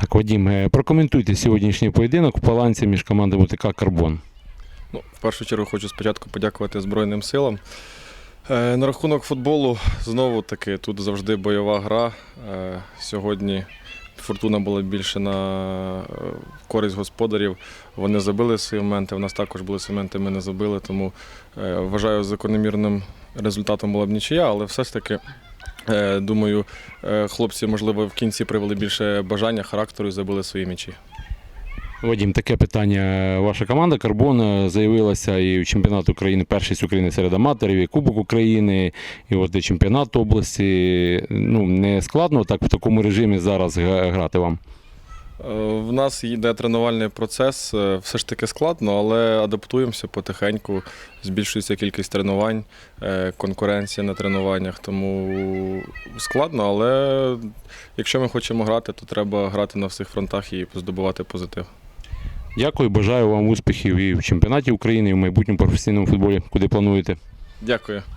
Так, Вадім, е, прокоментуйте сьогоднішній поєдинок в балансі між командами УТК Карбон. Ну, в першу чергу хочу спочатку подякувати Збройним силам. Е, на рахунок футболу, знову таки, тут завжди бойова гра. Е, сьогодні фортуна була більше на користь господарів. Вони забили свої моменти. У нас також були свої моменти, ми не забили. Тому е, вважаю, закономірним результатом була б нічия, але все ж таки. Е, Думаю, е, хлопці, можливо, в кінці привели більше бажання, характеру і забили свої м'ячі. Вадім, таке питання. Ваша команда Карбон заявилася і в чемпіонат України, першість України серед аматорів, і Кубок України, і от і чемпіонат області. Ну, не складно так в такому режимі зараз грати вам. Е, В нас йде тренувальний процес, е, все ж таки складно, але адаптуємося потихеньку, збільшується кількість тренувань, е, конкуренція на тренуваннях, тому складно, але якщо ми хочемо грати, то треба грати на всіх фронтах і здобувати позитив. Дякую, бажаю вам успіхів і в чемпіонаті України, і в майбутньому професійному футболі, куди плануєте. Дякую.